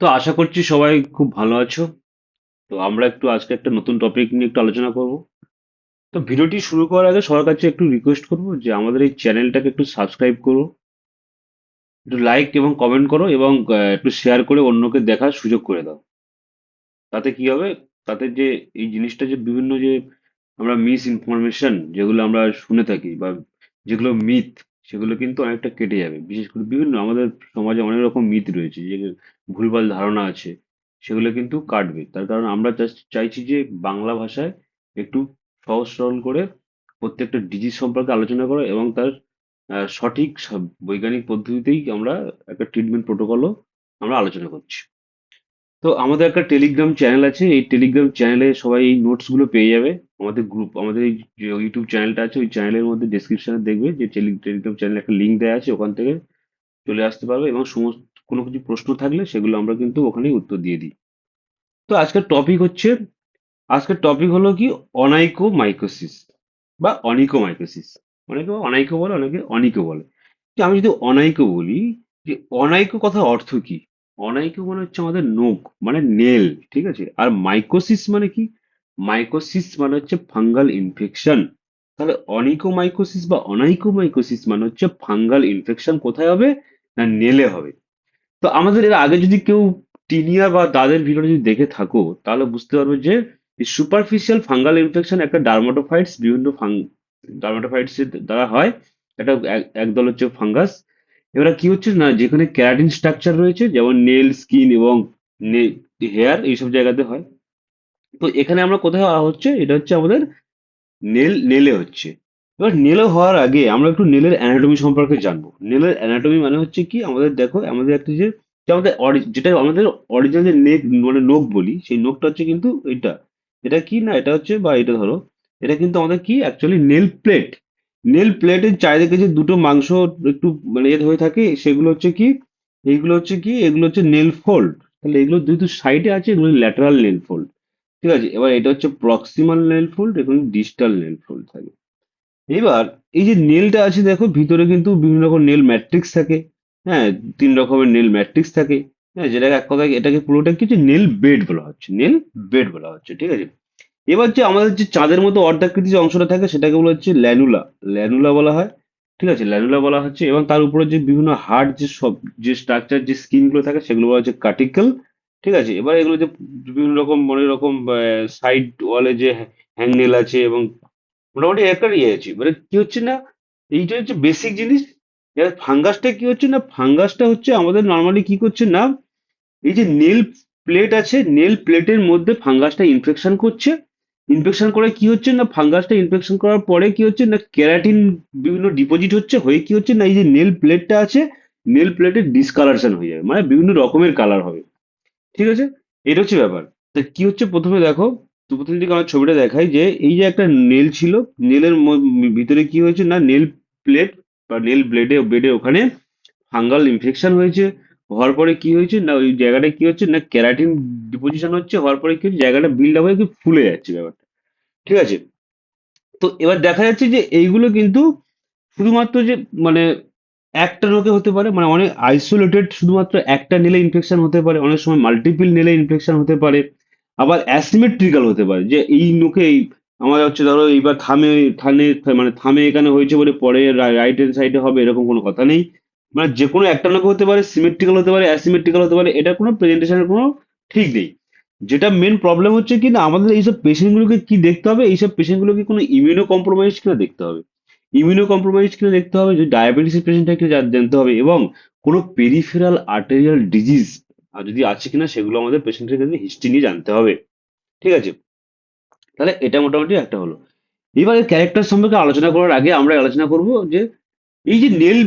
তো আশা করছি সবাই খুব ভালো আছো। তো আমরা একটু আজকে একটা নতুন টপিক নিয়ে একটু আলোচনা করব। তো ভিডিওটি শুরু করার আগে সবার কাছে একটু রিকোয়েস্ট করব যে আমাদের এই চ্যানেলটাকে একটু সাবস্ক্রাইব করো। একটু লাইক এবং কমেন্ট করো এবং একটু শেয়ার করে অন্যকে দেখার সুযোগ করে দাও। তাতে কি হবে? তাতে যে এই জিনিসটা যে বিভিন্ন যে আমরা মিস ইনফরমেশন যেগুলো আমরা শুনে থাকি বা যেগুলো মিথ সেগুলো কিন্তু অনেকটা কেটে যাবে। বিশেষ করে বিভিন্ন আমাদের সমাজে অনেক রকম মিথ রয়েছে যে ভুলভাল ধারণা আছে, সেগুলো কিন্তু কাটবে। তার কারণ আমরা চাইছি যে বাংলা ভাষায় একটু সহজ সরল করে প্রত্যেকটা ডিজিজ সম্পর্কে আলোচনা করা এবং তার সঠিক বৈজ্ঞানিক পদ্ধতিতেই আমরা একটা ট্রিটমেন্ট প্রোটোকলও আমরা আলোচনা করছি। তো আমাদের একটা টেলিগ্রাম চ্যানেল আছে, এই টেলিগ্রাম চ্যানেলে সবাই এই নোটসগুলো পেয়ে যাবে। আমাদের গ্রুপ আমাদের এই ইউটিউব চ্যানেলটা আছে, ওই চ্যানেলের মধ্যে ডেসক্রিপশনে দেখবে যে টেলিগ্রাম চ্যানেলে একটা লিঙ্ক দেওয়া আছে, ওখান থেকে চলে আসতে পারবে এবং সমস্ত, কোনো কিছু প্রশ্ন থাকলে সেগুলো আমরা কিন্তু ওখানেই উত্তর দিয়ে দিই। তো আজকের টপিক হচ্ছে, আজকের টপিক হলো কি? অনাইকো মাইকোসিস বা অনিকোমাইকোসিস। অনেকে অনাইকো বলে, অনেকে অনিকো বলে। আমি যদি অনাইকো বলি, যে অনাইকো কথার অর্থ কি? অনাইকো মানে হচ্ছে আমাদের নখ মানে নেল, ঠিক আছে? আর মাইকোসিস মানে কি? মাইকোসিস মানে হচ্ছে ফাঙ্গাল ইনফেকশন তাহলে অনিকোমাইকোসিস বা অনাইকোমাইকোসিস মানে হচ্ছে ফাঙ্গাল ইনফেকশন কোথায় হবে? না নেলে হবে। তো আমাদের এর আগে যদি কেউ টিনিয়া বা দাদের ভিডিও যদি দেখে থাকো, তাহলে বুঝতে পারবে যে সুপারফিশিয়াল ফাঙ্গাল ইনফেকশন একটা ডার্মাটোফাইটস বিভিন্ন ফাং ডার্মাটোফাইটস দ্বারা হয়। এটা এক- একদল হচ্ছে ফাঙ্গাস এবার কি হচ্ছে না, যেখানে ক্যারাটিন স্ট্রাকচার রয়েছে, যেমন নেল, স্কিন এবং হেয়ার, এইসব জায়গাতে হয়। তো এখানে আমরা কোথায় হচ্ছে, এটা হচ্ছে আমাদের নেল, নেলে হচ্ছে। এবার নেলে হওয়ার আগে আমরা একটু নেলের অ্যানাটমি সম্পর্কে জানব। নেলের অ্যানাটমি মানে হচ্ছে কি, আমাদের দেখো, আমাদের একটা যে আমাদের যেটা আমাদের অরিজিনাল যে নেক মানে নখ বলি, সেই নখটা হচ্ছে কিন্তু এটা। এটা কি না, এটা হচ্ছে বা এটা ধরো, এটা কিন্তু আমাদের কি অ্যাকচুয়ালি নেল প্লেট নেল প্লেটের চারিদিকে যে দুটো মাংস একটু মানে হয়ে থাকে, সেগুলো হচ্ছে কি এইগুলো হচ্ছে কি, এগুলো হচ্ছে নেল ফোল্ড তাহলে এগুলো দুটো সাইডে আছে, এগুলো ল্যাটারাল নেল ফোল্ড ঠিক আছে? এবার এটা হচ্ছে প্রক্সিমাল নেল ফোল্ড এবং ডিস্টাল নেল ফোল্ড থাকে। এবার এই যে নেলটা আছে, দেখো, ভিতরে কিন্তু বিভিন্ন রকম নেল ম্যাট্রিক্স থাকে। হ্যাঁ তিন রকমের নেল ম্যাট্রিক্স থাকে। হ্যাঁ যেটাকে এক কথায়, এটাকে পুরোটা কি হচ্ছে নেল বেড বলা হচ্ছে নেল বেড বলা হচ্ছে, ঠিক আছে? এবার যে আমাদের যে চাঁদের মতো অর্ধাকৃতি যে অংশটা থাকে সেটাকে বলা হচ্ছে ল্যানুলা। ল্যানুলা বলা হয়, ঠিক আছে? ল্যানুলা বলা হচ্ছে এবং তার উপরে যে বিভিন্ন হার্ড যে সব, যে স্ট্রাকচার যে স্কিনগুলো থাকে সেগুলো বলা হচ্ছে কার্টিকেল ঠিক আছে? এবার এগুলো যে বিভিন্ন রকম অনেক রকম সাইড ওয়ালে যে হ্যাংনেল আছে এবং মোটামুটি একটা ইয়ে আছে। মানে কি হচ্ছে না, এইটা হচ্ছে বেসিক জিনিস। এবার ফাঙ্গাসটা কি হচ্ছে না ফাঙ্গাসটা হচ্ছে আমাদের নর্মালি কি করছে না, এই যে নেল প্লেট আছে নেল প্লেটের মধ্যে ফাঙ্গাসটা ইনফেকশন করছে। ইনফেকশন করে কি হচ্ছে না ফাঙ্গাসটা ইনফেকশন করার পরে কি হচ্ছে না কেরাটিন বিভিন্ন ডিপোজিট হচ্ছে, হয়ে কি হচ্ছে না এই যে নেল প্লেটটা আছে নেল প্লেটের ডিসকালারেশন হয়ে যাবে মানে বিভিন্ন রকমের কালার হবে। ঠিক আছে? এটা হচ্ছে ব্যাপার। তা কি হচ্ছে প্রথমে দেখো, তো প্রথম দিকে আমার ছবিটা দেখাই যে এই যে একটা নেল ছিল নেলের ভিতরে কি হয়েছে না নেল প্লেট বা নেল ব্লেডে বেডে ওখানে ফাঙ্গাল ইনফেকশন হয়েছে, হওয়ার পরে কি হয়েছে না ওই জায়গাটা কি হচ্ছে না ক্যারাটিন ডিপোজিশন হচ্ছে, হওয়ার পরে কি হচ্ছে জায়গাটা বিল্ড আপ হয়ে ফুলে যাচ্ছে ব্যাপারটা। ঠিক আছে? তো এবার দেখা যাচ্ছে যে এইগুলো কিন্তু শুধুমাত্র যে মানে একটা রোগে হতে পারে মানে অনেক আইসোলেটেড শুধুমাত্র একটা নিলে ইনফেকশন হতে পারে, অনেক সময় মাল্টিপল নিলে ইনফেকশন হতে পারে, আবার অ্যাসিমেট্রিক্যাল হতে পারে, যে এই নোকে এই আমার হচ্ছে ধরো এইবার থামে থানে মানে থামে এখানে হয়েছে বলে পরে রাইট হ্যান্ড সাইডে হবে, এরকম কোনো কথা নেই। মানে যে কোনো একটা নোকে হতে পারে সিমেট্রিক্যাল হতে পারে অ্যাসিমেট্রিক্যাল হতে পারে এটা কোনো প্রেজেন্টেশনের কোনো ঠিক নেই। যেটা মেন প্রবলেম হচ্ছে কি না, আমাদের এইসব পেশেন্টগুলোকে কি দেখতে হবে? এইসব পেশেন্টগুলোকে কোনো ইমিউনো কম্প্রোমাইজ কিনা দেখতে হবে। ইমিউনো কম্প্রোমাইজ কিনা দেখতে হবে, যদি ডায়াবেটিসের পেশেন্ট জা- জানতে হবে। এবং কোনো পেরিফেরাল আর্টেরিয়াল ডিজিজ আর যদি আছে কিনা সেগুলো আমাদের পেশেন্টের কাছে হিস্ট্রি নিয়ে জানতে হবে। ঠিক আছে? তাহলে এটা মোটামুটি একটা হলো। এবার ক্যারেক্টার সম্পর্কে আলোচনা করার আগে আমরা আলোচনা করব যে এই যে নেল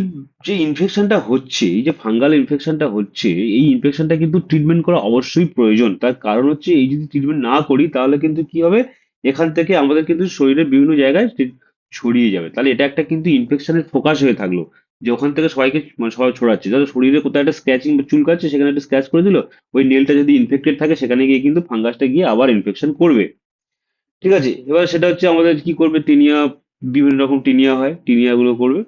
যে ইনফেকশনটা হচ্ছে, এই যে ফাঙ্গাল ইনফেকশনটা হচ্ছে, এই ইনফেকশনটা কিন্তু ট্রিটমেন্ট করা অবশ্যই প্রয়োজন। তার কারণ হচ্ছে, এই যদি ট্রিটমেন্ট না করি, তাহলে কিন্তু কি হবে? এখান থেকে আমাদের কিন্তু শরীরের বিভিন্ন জায়গায় ছড়িয়ে যাবে। তাহলে এটা একটা কিন্তু ইনফেকশনের ফোকাস হয়ে থাকল। যে ওখান থেকে সবাইকে মানে সবাই ছড়াচ্ছে। ধরো শরীরে কোথাও একটা স্ক্র্যাচিং বা চুলকাচ্ছে, সেখানে একটা স্ক্র্যাচ করে দিল, ওই নেলটা যদি ইনফেক্টেড থাকে, সেখানে গিয়ে কিন্তু ফাঙ্গাসটা গিয়ে আবার ইনফেকশন করবে। ঠিক আছে? এবার সেটা হচ্ছে আমাদের কি করবে? টিনিয়া, বিভিন্ন রকম টিনিয়া হয়। টিনিয়া গুলো করবে।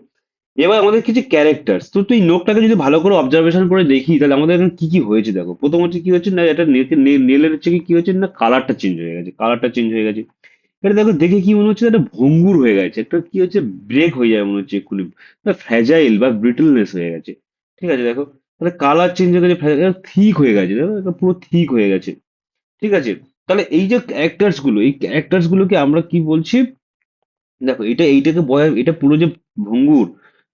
এবার আমাদের কিছু ক্যারেক্টার তো তুই নোকটাকে যদি ভালো করে অবজারভেশন করে দেখি, তাহলে আমাদের এখানে কি কি হয়েছে দেখো? প্রথম হচ্ছে কি হচ্ছে না, এটা নেলের হচ্ছে কি হচ্ছে না কালারটা চেঞ্জ হয়ে গেছে কালারটা চেঞ্জ হয়ে গেছে। এটা দেখো, দেখে কি মনে হচ্ছে, একটা ভঙ্গুর হয়ে গেছে, একটা কি হচ্ছে ব্রেক হয়ে যায় মনে হচ্ছে এক্ষুনি। ফ্র্যাজাইল বা ব্রিটলনেস হয়ে গেছে। ঠিক আছে, দেখো? তাহলে কালার চেঞ্জ হয়ে গেছে থিক হয়ে গেছে, দেখো? পুরো থিক হয়ে গেছে। ঠিক আছে? তাহলে এই যে ক্যারেক্টার্সগুলো, এই ক্যারেক্টার্স গুলোকে আমরা কি বলছি? দেখো, এটা এইটাকে বয় এটা পুরো যে ভঙ্গুর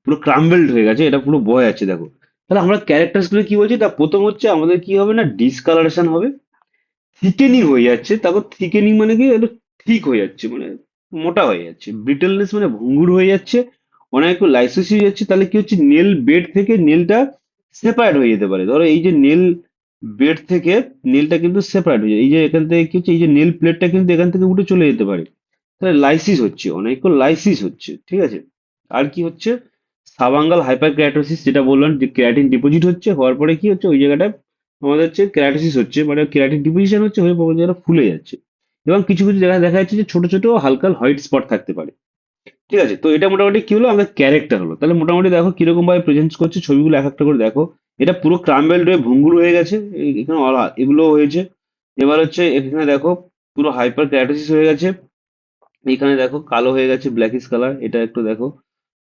পুরো ক্রাম্বেলড হয়ে গেছে, এটা পুরো বয় আছে, দেখো। তাহলে আমরা ক্যারেক্টার্সগুলো কি বলছি? তা প্রথম হচ্ছে আমাদের কি হবে না? ডিসকালারেশন হবে। থিকেনিং হয়ে যাচ্ছে, তারপর থিকেনিং মানে কি? একটু ঠিক হয়ে যাচ্ছে মানে মোটা হয়ে যাচ্ছে। ব্রিটেলনেস মানে ভঙ্গুর হয়ে যাচ্ছে, অনেক লাইসেন্স হয়ে যাচ্ছে। তাহলে কি হচ্ছে? নেল বেড থেকে নেলটা সেপারেট হয়ে যেতে পারে। ধরো এই যে নেল বেড থেকে নেলটা কিন্তু সেপারেট হয়ে যায়। এই যে এখান থেকে কি হচ্ছে? এই যে নেল প্লেটটা কিন্তু এখান থেকে উঠে চলে যেতে পারে। তাহলে লাইসিস হচ্ছে, অনেক লাইসিস হচ্ছে, ঠিক আছে? আর কি হচ্ছে? সাবাঙ্গাল হাইপার কেরাটোসিস যেটা বললাম যে কেরাটিন ডিপোজিট হচ্ছে, হওয়ার পরে কি হচ্ছে, ওই জায়গাটায় আমাদের হচ্ছে কেরাটোসিস হচ্ছে মানে কেরাটিন ডিপোজিশন হচ্ছে, হয়ে পরে জায়গাটা ফুলে যাচ্ছে। এবং কিছু কিছু জায়গায় দেখা যাচ্ছে যে ছোট ছোট হালকা হোয়াইট স্পট থাকতে পারে। ঠিক আছে? তো এটা মোটামুটি কি হলো? আমাদের ক্যারেক্টার হলো। তাহলে মোটামুটি দেখো কীরকম ভাবে প্রেজেন্ট করছে, ছবিগুলো এক একটা করে দেখো। এটা পুরো ক্রাম্বেলড হয়ে ভঙ্গুর হয়ে গেছে এখানে এগুলো হয়েছে। এবার হচ্ছে এখানে দেখো, পুরো হাইপার ক্যারাটোসিস হয়ে গেছে। এখানে দেখো কালো হয়ে গেছে ব্ল্যাকিশ কালার এটা একটু দেখো।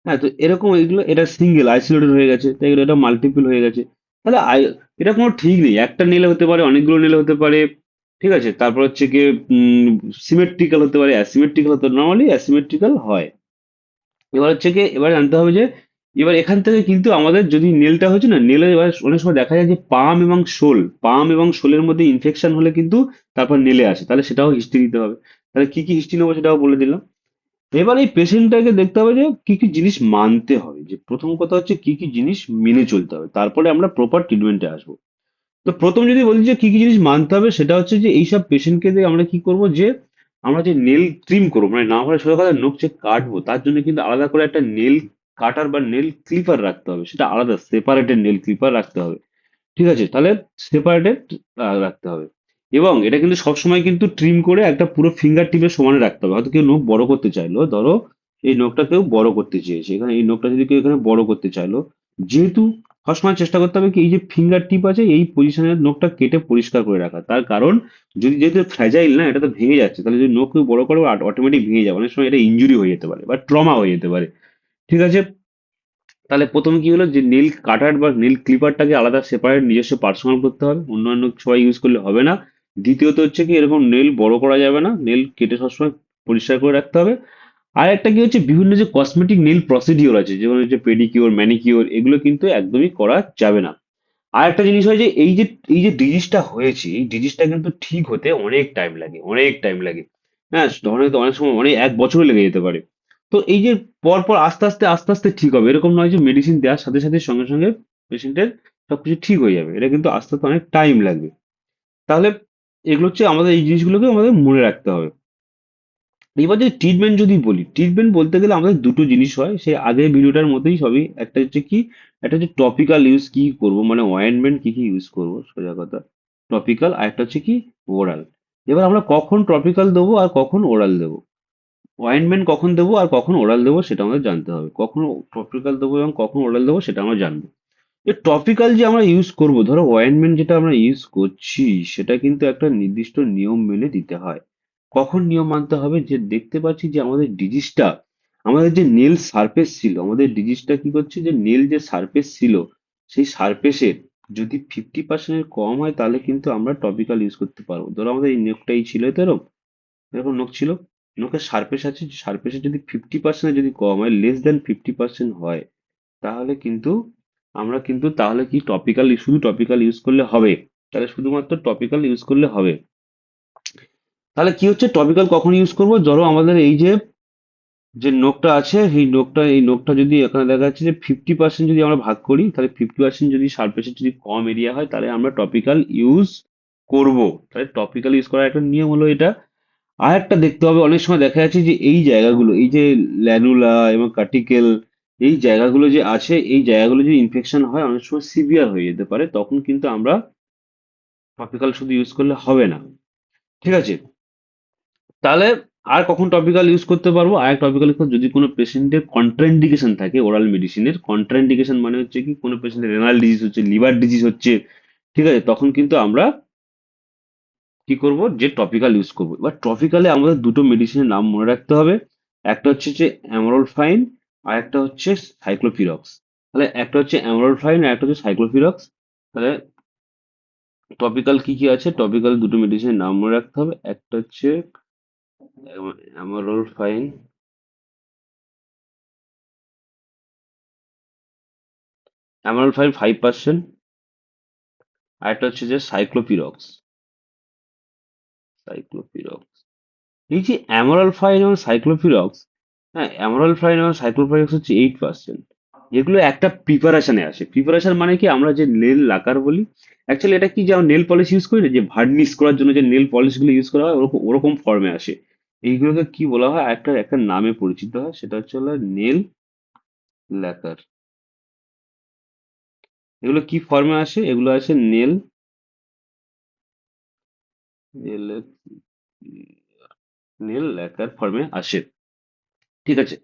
হ্যাঁ তো এরকম এগুলো, এটা সিঙ্গেল আইসোলেটেড হয়ে গেছে, তাই এগুলো এটা মাল্টিপল হয়ে গেছে। তাহলে এটা কোনো ঠিক নেই, একটা নেলে হতে পারে, অনেকগুলো নেলে হতে পারে, ঠিক আছে? তারপর হচ্ছে কি সিমেট্রিক্যাল হতে পারে অ্যাসিমেট্রিক্যাল হতে নর্মালি অ্যাসিমেট্রিক্যাল হয়। এবার হচ্ছে কি এবার জানতে হবে যে, এবার এখান থেকে কিন্তু আমাদের যদি নেলটা হচ্ছে না নেলে এবার অনেক সময় দেখা যায় যে পাম এবং শোল পাম এবং শোলের মধ্যে ইনফেকশন হলে কিন্তু তারপর নেলে আসে, তাহলে সেটাও হিস্ট্রি দিতে হবে। তাহলে কি কি হিস্ট্রি নেব সেটাও বলে দিলাম। এবার এই পেশেন্টটাকে দেখতে হবে যে কি কি জিনিস মানতে হবে। যে প্রথম কথা হচ্ছে কি কি জিনিস মেনে চলতে হবে। তারপরে আমরা প্রপার ট্রিটমেন্টে আসব। তো প্রথম যদি বলি যে কি কি জিনিস মানতে হবে, সেটা হচ্ছে যে এইসব পেশেন্টকে দিয়ে আমরা কি করব যে আমরা যে নেল ট্রিম করব মানে না হলে সোজা কথা নখ যে কাটবো, তার জন্য কিন্তু আলাদা করে একটা নেল কাটার বা নেল ক্লিপার রাখতে হবে। সেটা আলাদা সেপারেটেড নেল ক্লিপার রাখতে হবে। ঠিক আছে? তাহলে সেপারেটেড রাখতে হবে। এবং এটা কিন্তু সবসময় কিন্তু ট্রিম করে একটা পুরো ফিঙ্গার টিপের সমানে রাখতে হবে। হয়তো কেউ নখ বড় করতে চাইলো, ধরো এই নখটা কেউ বড় করতে চেয়েছে। এখানে এই নখটা যদি কেউ এখানে বড় করতে চাইলো, যেহেতু সবসময় চেষ্টা করতে হবে কি এই যে ফিঙ্গার টিপ আছে, এই পজিশনের নখটা কেটে পরিষ্কার করে রাখা। তার কারণ যদি যেহেতু ফ্র্যাজাইল না, এটা তো ভেঙে যাচ্ছে, তাহলে যদি নখ কেউ বড় করে অটোমেটিক ভেঙে যাবে। অনেক সময় এটা ইঞ্জুরি হয়ে যেতে পারে বা ট্রমা হয়ে যেতে পারে। ঠিক আছে? তাহলে প্রথমে কি হলো যে নেল কাটার বা নেল ক্লিপারটাকে আলাদা সেপারেট নিজস্ব পার্সোনাল করতে হবে। অন্যান্য সবাই ইউজ করলে হবে না। দ্বিতীয়ত হচ্ছে কি, এরকম নেল বড় করা যাবে না নেল কেটে সবসময় পরিষ্কার করে রাখতে হবে। আর একটা কি হচ্ছে, বিভিন্ন যে কসমেটিক নেল প্রসিডিওর আছে, যেমন হচ্ছে পেডিকিওর ম্যানিকিওর এগুলো কিন্তু একদমই করা যাবে না। আর একটা জিনিস হয় যে, এই যে এই যে ডিজিজটা হয়েছে, এই ডিজিজটা কিন্তু ঠিক হতে অনেক টাইম লাগে, অনেক টাইম লাগে। হ্যাঁ ধরনের অনেক সময় অনেক এক বছরও লেগে যেতে পারে। তো এই যে পর পর আস্তে আস্তে আস্তে আস্তে ঠিক হবে, এরকম নয় যে মেডিসিন দেওয়ার সাথে সাথে, সঙ্গে সঙ্গে পেশেন্টের সবকিছু ঠিক হয়ে যাবে। এটা কিন্তু আস্তে আস্তে অনেক টাইম লাগবে। তাহলে এগুলো হচ্ছে আমাদের এই জিনিসগুলোকে আমাদের মনে রাখতে হবে। এবার যে ট্রিটমেন্ট যদি বলি ট্রিটমেন্ট বলতে গেলে আমাদের দুটো জিনিস হয়, সেই আগের ভিডিওটার মতোই সবই একটা হচ্ছে কি, একটা হচ্ছে টপিক্যাল ইউজ কি করব মানে অয়েনমেন্ট কি কি ইউজ করব, সোজা কথা। টপিক্যাল আর একটা হচ্ছে কি ওরাল এবার আমরা কখন টপিক্যাল দেবো আর কখন ওরাল দেবো? অয়েনমেন্ট কখন দেবো আর কখন ওরাল দেবো সেটা আমাদের জানতে হবে। কখন টপিক্যাল দেবো এবং কখন ওরাল দেবো সেটা আমরা জানব। যে টপিক্যাল যে আমরা ইউজ করব, ধরো অয়েনমেন্ট যেটা আমরা ইউজ করছি, সেটা কিন্তু একটা নির্দিষ্ট নিয়ম মেনে দিতে হয়। কখন নিয়ম মানতে হবে? যে দেখতে পাচ্ছি যে আমাদের ডিজিজটা আমাদের যে নেল সারফেস ছিল, আমাদের ডিজিজটা কি করছে? যে নেল যে সারফেস ছিল, সেই সারফেসের যদি ফিফটি পার্সেন্টের কম হয়, তাহলে কিন্তু আমরা টপিক্যাল ইউজ করতে পারব। ধরো আমাদের এই নখটাই ছিল তো এরকম? এরকম নখ ছিল? নখের সারফেস আছে সারফেসে যদি ফিফটি পার্সেন্ট যদি কম হয় লেস দেন ফিফটি পার্সেন্ট হয়, তাহলে কিন্তু আমরা কিন্তু তাহলে কি টপিক্যাল শুধু টপিক্যাল ইউজ করলে হবে? তাহলে শুধুমাত্র টপিক্যাল ইউজ করলে হবে। তাহলে কি হচ্ছে? টপিক্যাল কখন ইউজ করব? ধরো আমাদের এই যে যে নোকটা আছে এই নোকটা এই নোকটা যদি এখানে দেখা যাচ্ছে যে ফিফটি পার্সেন্ট যদি আমরা ভাগ করি, তাহলে ফিফটি পার্সেন্ট যদি সারফেসের যদি কম এরিয়া হয়, তাহলে আমরা টপিক্যাল ইউজ করব। তাহলে টপিক্যাল ইউজ করার একটা নিয়ম হলো এটা। আর একটা দেখতে হবে, অনেক সময় দেখা যাচ্ছে যে এই জায়গাগুলো, এই যে ল্যানুলা এবং কার্টিকেল এই জায়গাগুলো যে আছে, এই জায়গাগুলো যদি ইনফেকশন হয়, অনেক সময় সিভিয়ার হয়ে যেতে পারে, তখন কিন্তু আমরা টপিক্যাল শুধু ইউজ করলে হবে না। ঠিক আছে? তাহলে আর কখন টপিক্যাল ইউজ করতে পারব? আর এক টপিক্যাল যদি কোনো পেশেন্টের কন্ট্রাইন্ডিকেশন থাকে ওরাল মেডিসিনের কন্ট্রাইন্ডিকেশন মানে হচ্ছে কি, কোনো পেশেন্টের রেনাল ডিজিজ হচ্ছে লিভার ডিজিজ হচ্ছে, ঠিক আছে? তখন কিন্তু আমরা কি করব? যে টপিক্যাল ইউজ করব। এবার টপিক্যালে আমাদের দুটো মেডিসিনের নাম মনে রাখতে হবে। একটা হচ্ছে যে অ্যামরোল ফাইন আর একটা হচ্ছে সাইক্লোফিরক্স তাহলে একটা হচ্ছে অ্যামরোল ফাইন আর একটা হচ্ছে সাইক্লোফিরক্স তাহলে টপিক্যাল কি কি আছে? টপিক্যাল দুটো মেডিসিনের নাম মনে রাখতে হবে। একটা হচ্ছে amorolfine amorolfine five percent আর একটা হচ্ছে যে সাইক্লোপিরক্স সাইক্লোপিরক্স এই যে অ্যামোরাল ফাইন এবং সাইক্লোপিরক্স হ্যাঁ অ্যামোরাল ফাইন এবং সাইক্লোপিরক্স হচ্ছে এইট পার্সেন্ট যেগুলো একটা প্রিপারেশনে আসে। প্রিপারেশন মানে কি? আমরা যে নেল লাকার বলি অ্যাকচুয়ালি এটা কি যে আমরা নেল পলিশ ইউজ করি না? যে ভার্নিশ করার জন্য যে নেল পলিশগুলো ইউজ করা হয়, ওরকম ওরকম ফর্মে আসে। এইগুলোকে কি বলা হয়? একটা একটা নামে পরিচিত হয়, সেটা হচ্ছে হলো নেল ল্যাকার এগুলো কি ফর্মে আসে? এগুলো আসে নেল নেল ল্যাকার ফর্মে আসে। ঠিক আছে।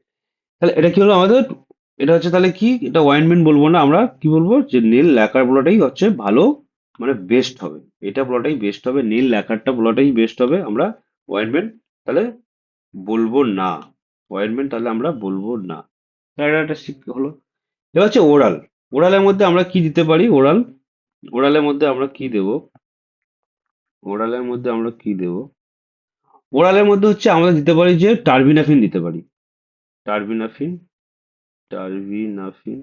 তাহলে এটা কি হলো আমাদের? এটা হচ্ছে তাহলে কি? এটা ওয়াইনমেন্ট বলব না আমরা। কি বলব? যে নীল ল্যাকার বলাটাই হচ্ছে ভালো মানে বেস্ট হবে। এটা বলাটাই বেস্ট হবে, নীল ল্যাকারটা বলাটাই বেস্ট হবে আমরা ওয়াইনমেন্ট তাহলে বলব না। ওয়াইনমেন্ট তাহলে আমরা বলব না। এটা একটা হলো। এবার হচ্ছে ওরাল ওরালের মধ্যে আমরা কি দিতে পারি? ওরাল ওরালের মধ্যে আমরা কি দেব? ওরালের মধ্যে আমরা কি দেব? ওরালের মধ্যে হচ্ছে আমরা দিতে পারি যে টার্বিনাফিন দিতে পারি। টার্বিনাফিন টার্বিনাফিন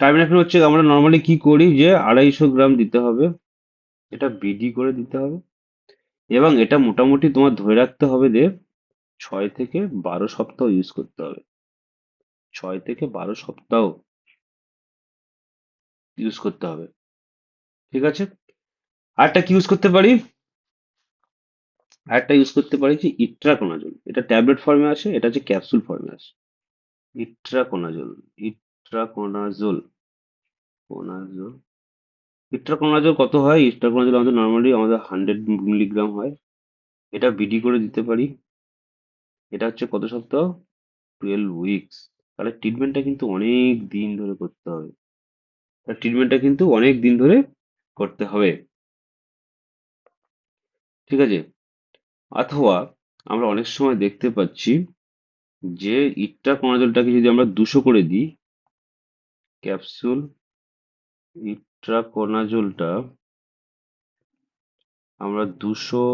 টার্বিনাফিন হচ্ছে আমরা নর্মালি কি করি যে আড়াইশো গ্রাম দিতে হবে, এটা বিডি করে দিতে হবে এবং এটা মোটামুটি তোমার ধরে রাখতে হবে যে ছয় থেকে বারো সপ্তাহ ইউজ করতে হবে। ছয় থেকে বারো সপ্তাহ ইউজ করতে হবে। ঠিক আছে? আরেকটা কি ইউজ করতে পারি? আরেকটা ইউজ করতে পারি যে ইট্রাকোনাজল। এটা ট্যাবলেট ফর্মে আসে, এটা হচ্ছে ক্যাপসুল ফর্মে আসে। Itraconazole itraconazole, কোনাজল। ইট্রাকোনাজল কত হয়? ইট্রাকোনাজল আমাদের নর্মালি আমাদের হান্ড্রেড মিলিগ্রাম হয়। এটা বিডি করে দিতে পারি। এটা হচ্ছে কত সপ্তাহ? টুয়েলভ উইকস তাহলে ট্রিটমেন্টটা কিন্তু অনেক দিন ধরে করতে হবে। ট্রিটমেন্টটা কিন্তু অনেক দিন ধরে করতে হবে। ঠিক আছে? অথবা আমরা অনেক সময় দেখতে পাচ্ছি যে ইট্রাকোনাজলটাকে যদি আমরা দুশো করে দিই, ক্যাপসুল ইট্রাকোনাজলটা আমরা দুশো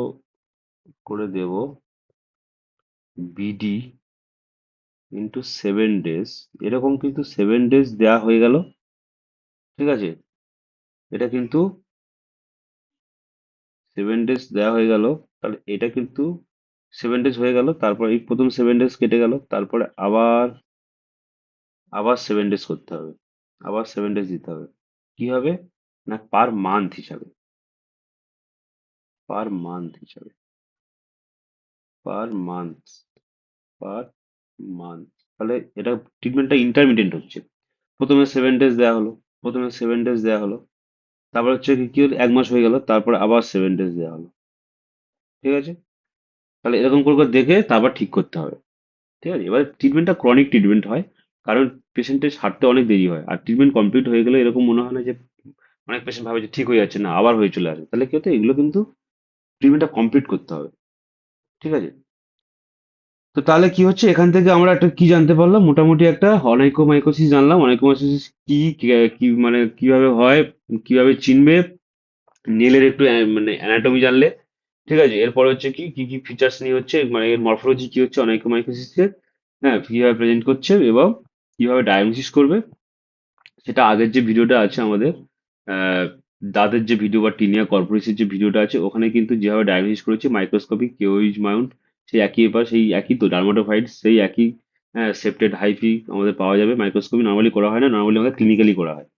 করে দেব বিডি ইন্টু সেভেন ডেজ এরকম কিন্তু সেভেন ডেজ দেওয়া হয়ে গেল, ঠিক আছে? এটা কিন্তু সেভেন ডেজ দেওয়া হয়ে গেল, তাহলে এটা কিন্তু সেভেন ডেজ হয়ে গেল, তারপর এই প্রথম সেভেন ডেজ কেটে গেল, তারপরে আবার আবার সেভেন ডেজ করতে হবে, আবার সেভেন ডেজ দিতে হবে। কি হবে? না পার মান্থ হিসাবে। পার মান্থ হিসাবে। পার মান্থ পার মান্থ তাহলে এটা ট্রিটমেন্টটা ইন্টারমিডিয়েন্ট হচ্ছে। প্রথমে সেভেন ডেজ দেওয়া হলো, প্রথমে সেভেন ডেজ দেওয়া হলো তারপর হচ্ছে কি হলো? এক মাস হয়ে গেল, তারপর আবার সেভেন ডেজ দেওয়া হলো। ঠিক আছে? তাহলে এরকম করে দেখে তারপর ঠিক করতে হবে। ঠিক আছে? এবার ট্রিটমেন্টটা ক্রনিক ট্রিটমেন্ট হয়, কারণ পেশেন্টের সারতে অনেক দেরি হয়। আর ট্রিটমেন্ট কমপ্লিট হয়ে গেলে এরকম মনে হয় না যে, অনেক পেশেন্ট ভাবে যে ঠিক হয়ে যাচ্ছে না, আবার হয়ে চলে আসে। তাহলে কি হতো? এগুলো কিন্তু ট্রিটমেন্টটা কমপ্লিট করতে হবে। ঠিক আছে? তো তাহলে কি হচ্ছে? এখান থেকে আমরা একটা কি জানতে পারলাম? মোটামুটি একটা অনাইকোমাইকোসিস জানলাম। অনাইকোমাইকোসিস কি- কি মানে কীভাবে হয়? কীভাবে চিনবে? নেলের একটু মানে অ্যানাটমি জানলে। ঠিক আছে? এরপর হচ্ছে কি কি কি ফিচার্স নিয়ে হচ্ছে মানে এর মরফোলজি কি হচ্ছে, অনেক অনাইকোমাইকোসিসের হ্যাঁ কীভাবে প্রেজেন্ট করছে এবং কীভাবে ডায়াগনোসিস করবে। সেটা আগের যে ভিডিওটা আছে আমাদের দাঁতের যে ভিডিও বা টিনিয়া কর্পোরেসের যে ভিডিওটা আছে, ওখানে কিন্তু যেভাবে ডায়াগনোসিস করেছে মাইক্রোস্কোপিক কেওইজ মাউন্ট সেই একই ব্যাপার সেই একই তো ডার্মাটোফাইট সেই একই সেপ্টেড হাইফি আমাদের পাওয়া যাবে। মাইক্রোস্কোপি নর্মালি করা হয় না নর্মালি আমাদের ক্লিনিক্যালি করা হয়।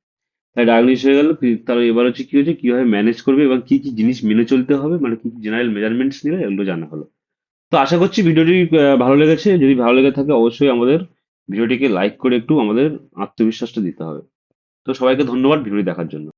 তাই ডায়াগনোসিস হয়ে গেল তার এবার হচ্ছে কি হচ্ছে কীভাবে ম্যানেজ করবে এবং কি কি জিনিস মেনে চলতে হবে মানে কি জেনারেল মেজারমেন্টস নিলে এগুলো জানা হলো। তো আশা করছি ভিডিওটি ভালো লেগেছে, যদি ভালো লেগে থাকে অবশ্যই আমাদের ভিডিওটিকে লাইক করে একটু আমাদের আত্মবিশ্বাসটা দিতে হবে। তো সবাইকে ধন্যবাদ ভিডিওটি দেখার জন্য।